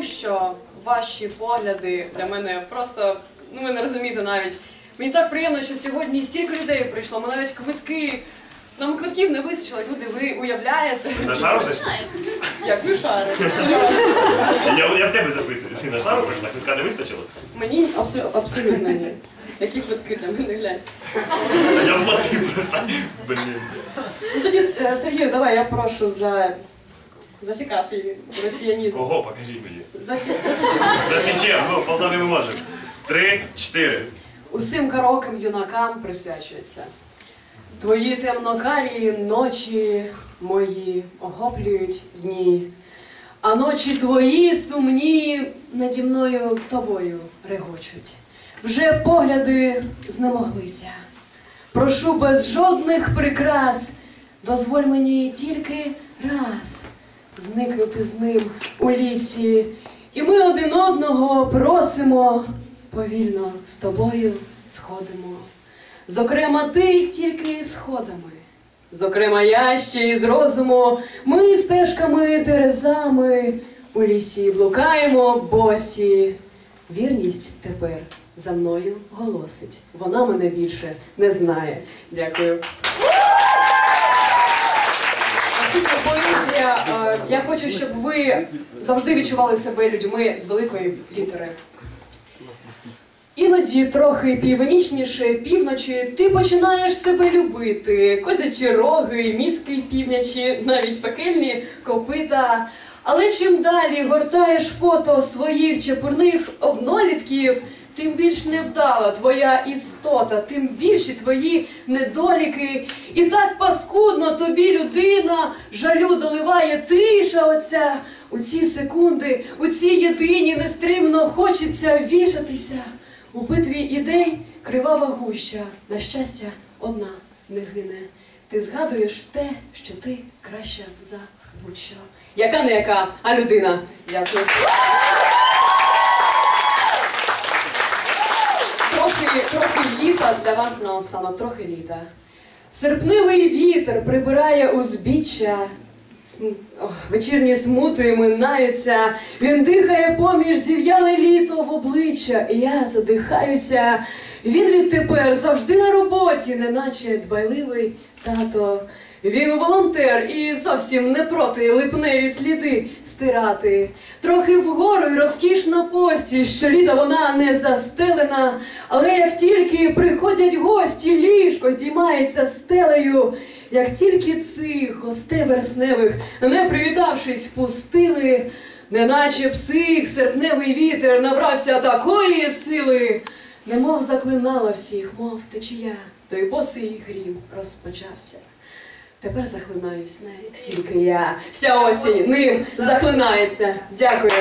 тому, що ваші погляди для мене просто, ну ви не розумієте навіть. Мені так приємно, що сьогодні стільки людей прийшло, ми навіть квитки. Нам квитків не вистачило, люди, ви уявляєте, На шару зайшли? як ви шарите. Я, я в тебе запитую. Ти на шару прийшла, квитка не вистачило? Мені абсолютно ні. Які квитки для мене глянь. Я платив просто. Блін. Ну тоді, е, Сергію, давай я прошу за засікати росіянізм. Кого? Покажіть мені. Засі... Засічем, ну, полтора не можемо. Три, чотири. Усім кароким юнакам присвячується. Твої темнокарі ночі мої охоплюють дні, а ночі твої сумні наді мною тобою регочуть. Вже погляди знемоглися. Прошу без жодних прикрас, дозволь мені тільки раз зникнути з ним у лісі, і ми один одного просимо повільно з тобою сходимо. Зокрема, ти тільки сходами. Зокрема, я ще із розуму, ми стежками терезами у лісі блукаємо босі. Вірність тепер за мною голосить. Вона мене більше не знає. Дякую. Поезія, я хочу, щоб ви завжди відчували себе людьми з великої літери. Іноді трохи північніше півночі ти починаєш себе любити. Козячі роги, мізки півнячі, навіть пекельні копита. Але чим далі гортаєш фото своїх чепурних однолітків, тим більш невдала твоя істота, тим більші твої недоліки. І так паскудно тобі людина жалю доливає тиша оця. У ці секунди, у ці єдині нестримно хочеться вішатися. У битві ідей кривава гуща, на щастя, одна не гине. Ти згадуєш те, що ти краща за будь-що. Яка не яка, а людина. Дякую. Трохи, трохи літа для вас наостанок, трохи літа. Серпневий вітер прибирає узбіччя. См- вечірні смути минаються, він дихає поміж зів'яле літо в обличчя, і я задихаюся. Він відтепер завжди на роботі, неначе дбайливий тато. Він волонтер і зовсім не проти липневі сліди стирати. Трохи вгору й розкішна постіль, що літа вона не застелена. Але як тільки приходять гості, ліжко здіймається стелею. Як тільки цих гостей вересневих, не привітавшись, впустили, неначе псих, серпневий вітер набрався такої сили, немов заклинала всіх, мов течія, той босий грім розпочався. Тепер захлинаюсь не тільки я. Вся осінь ним захлинається. Дякую.